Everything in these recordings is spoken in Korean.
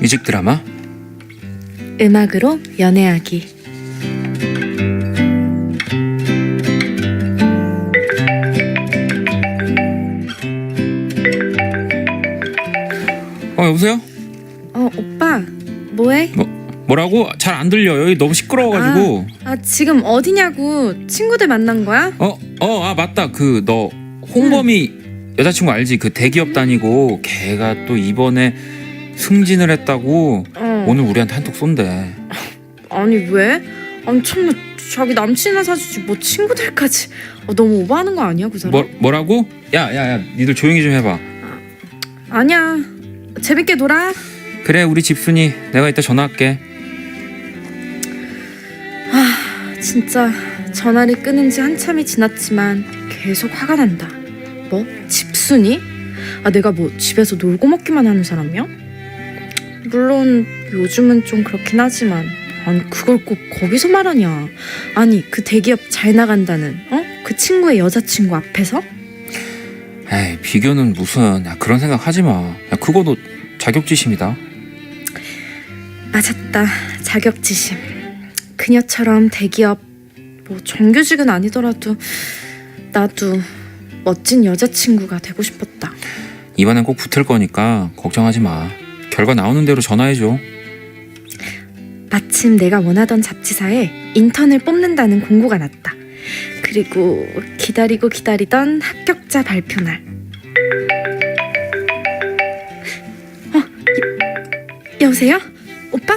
뮤직 드라마 음악으로 연애하기. 어 여보세요? 어, 오빠, 뭐해? 뭐라고? 잘 안 들려 여기 너무 시끄러워가지고 아, 지금 어디냐고? 친구들 만난 거야? 어? 어 아 맞다 그 너 홍범이 여자친구 알지? 그 대기업 다니고 걔가 또 이번에 승진을 했다고 어. 오늘 우리한테 한턱 쏜대 아니, 왜? 아니, 정말 자기 남친이나 사주지 뭐 친구들까지. 어, 너무 오버하는 거 아니야, 그 사람? 뭐, 뭐라고? 야야야 니들 조용히 좀 해봐 아니야. 재밌게 놀아. 그래 우리 집순이 내가 이따 전화할게 진짜 전화를 끊은 지 한참이 지났지만 계속 화가 난다. 뭐? 집순이? 아, 내가 뭐 집에서 놀고 먹기만 하는 사람이야? 물론 요즘은 좀 그렇긴 하지만. 아니 그걸 꼭 거기서 말하냐? 아니 그 대기업 잘 나간다는 어? 그 친구의 여자친구 앞에서? 에이 비교는 무슨 야 그런 생각 하지 마. 야 그거 너 자격지심이다. 맞았다. 자격지심. 그녀처럼 대기업 뭐 정규직은 아니더라도 나도 멋진 여자친구가 되고 싶었다. 이번엔 꼭 붙을 거니까 걱정하지 마 결과 나오는 대로 전화해줘 마침 내가 원하던 잡지사에 인턴을 뽑는다는 공고가 났다. 그리고 기다리고 기다리던 합격자 발표 날. 어, 여, 여보세요? 오빠?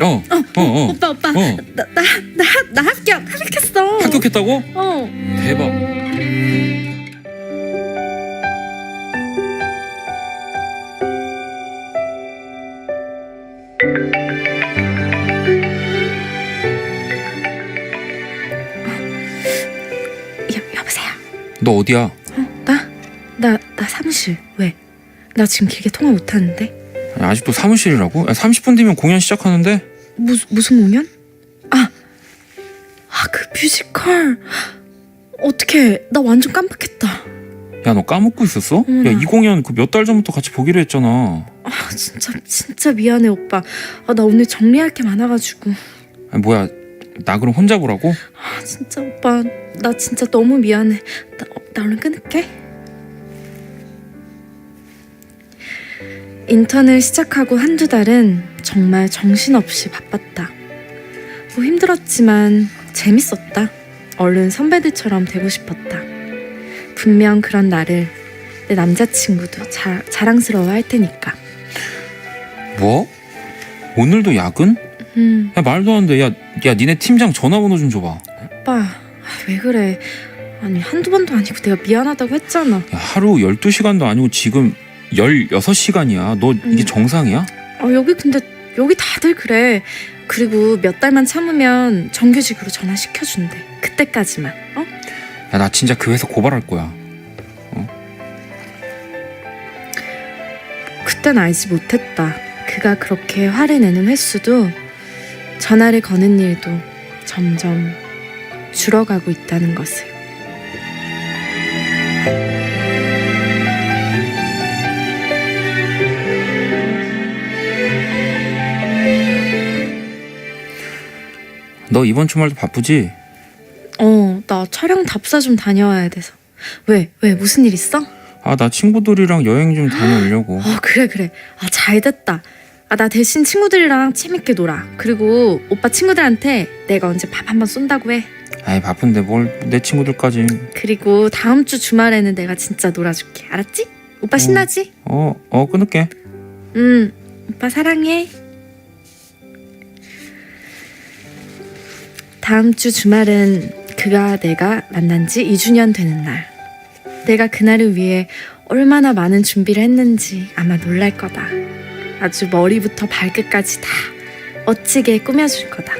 어 어, 어, 어. 오빠, 오빠. 어 나, 나, 나, 나 합격, 합격했어. 합격했다고? 어. 대박 너 어디야? 어, 나? 나, 나 사무실. 왜? 나 지금 길게 통화 못하는데? 야, 아직도 사무실이라고? 야, 30분 뒤면 공연 시작하는데? 무슨 무슨 공연? 아, 아 그 뮤지컬. 어떻게? 나 완전 깜빡했다. 야 너 까먹고 있었어? 어머나. 야 이 공연 그 몇 달 전부터 같이 보기로 했잖아 아 진짜 진짜 미안해 오빠. 아 나 오늘 정리할 게 많아가지고. 아, 뭐야 나 그럼 혼자 보라고? 아 진짜 오빠 나 진짜 너무 미안해. 나, 어, 나 얼른 끊을게. 인턴을 시작하고 한두 달은 정말 정신없이 바빴다. 뭐 힘들었지만 재밌었다. 얼른 선배들처럼 되고 싶었다. 분명 그런 나를 내 남자친구도 자, 자랑스러워 할 테니까. 뭐? 오늘도 야근? 음, 야 말도 안 돼. 야, 야 니네 팀장 전화번호 좀 줘봐. 오빠 아, 왜 그래? 아니 한두 번도 아니고 내가 미안하다고 했잖아. 야, 하루 12시간도 아니고 지금 16시간이야. 너 이게 음. 정상이야? 어, 여기 근데 여기 다들 그래. 그리고 몇 달만 참으면 정규직으로 전화시켜준대. 그때까지만. 어? 야 나 진짜 그 회사 고발할 거야. 그땐 알지 못했다. 그가 그렇게 화를 내는 횟수도 전화를 거는 일도 점점 줄어가고 있다는 것을. 너 이번 주말도 바쁘지? 어, 나 촬영 답사 좀 다녀와야 돼서. 왜? 왜? 무슨 일 있어? 아 나 친구들이랑 여행 좀 다녀오려고. 어, 그래, 그래. 아, 잘 됐다. 아, 나 대신 친구들이랑 재밌게 놀아. 그리고 오빠 친구들한테 내가 언제 밥 한번 쏜다고 해. 아이 바쁜데 뭘 내 친구들까지. 그리고 다음 주 주말에는 내가 진짜 놀아줄게. 알았지? 오빠 신나지? 어, 어 끊을게. 응. 오빠 사랑해. 다음 주 주말은 그가 내가 만난 지 2주년 되는 날. 내가 그날을 위해 얼마나 많은 준비를 했는지 아마 놀랄 거다. 아주 머리부터 발끝까지 다 멋지게 꾸며줄 거다.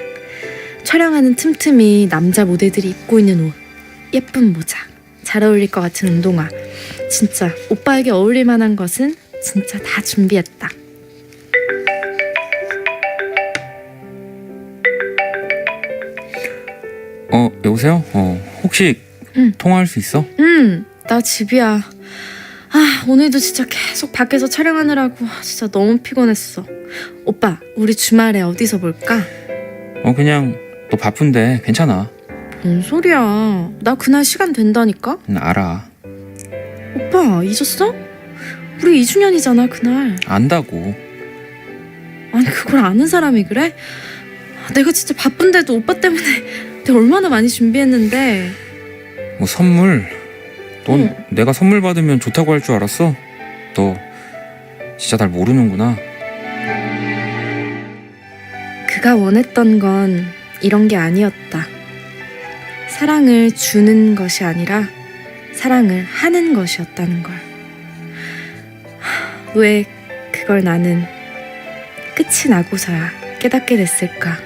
촬영하는 틈틈이 남자 모델들이 입고 있는 옷, 예쁜 모자, 잘 어울릴 것 같은 운동화. 진짜 오빠에게 어울릴 만한 것은 진짜 다 준비했다. 여보세요? 어 혹시 응. 통화할 수 있어? 응, 나 집이야. 아, 오늘도 진짜 계속 밖에서 촬영하느라고 진짜 너무 피곤했어. 오빠, 우리 주말에 어디서 볼까? 어 그냥 너 바쁜데 괜찮아. 뭔 소리야. 나 그날 시간 된다니까? 응, 알아. 오빠, 잊었어? 우리 2주년이잖아, 그날. 안다고. 아니, 그걸 아는 사람이 그래? 내가 진짜 바쁜데도 오빠 때문에 내가 얼마나 많이 준비했는데. 뭐 선물. 넌 응. 내가 선물 받으면 좋다고 할 줄 알았어? 너 진짜 날 모르는구나. 그가 원했던 건 이런 게 아니었다. 사랑을 주는 것이 아니라 사랑을 하는 것이었다는 걸. 하, 왜 그걸 나는 끝이 나고서야 깨닫게 됐을까?